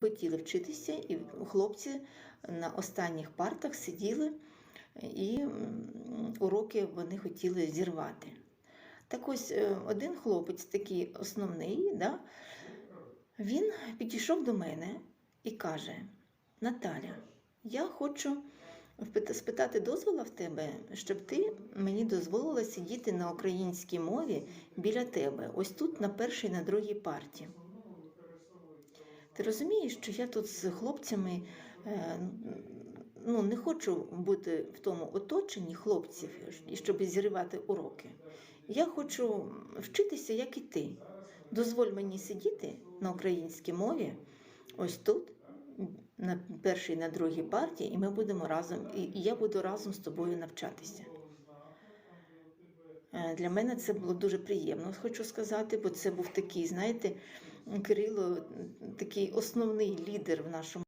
хотіли вчитися, і хлопці на останніх партах сиділи, і уроки вони хотіли зірвати. Так ось е, один хлопець, такий основний, да, він підійшов до мене і каже: Наталя, я хочу спитати дозвола в тебе, щоб ти мені дозволила сидіти на українській мові біля тебе, ось тут на першій, на другій парті. Ти розумієш, що я тут з хлопцями е, ну, не хочу бути в тому оточенні хлопців, щоб зірвати уроки. Я хочу вчитися, як і ти. Дозволь мені сидіти на українській мові, ось тут, на першій, на другій партії, і ми будемо разом, і я буду разом з тобою навчатися. Е, Для мене це було дуже приємно, хочу сказати, бо це був такий, знаєте, Кирило, такий основний лідер в нашому.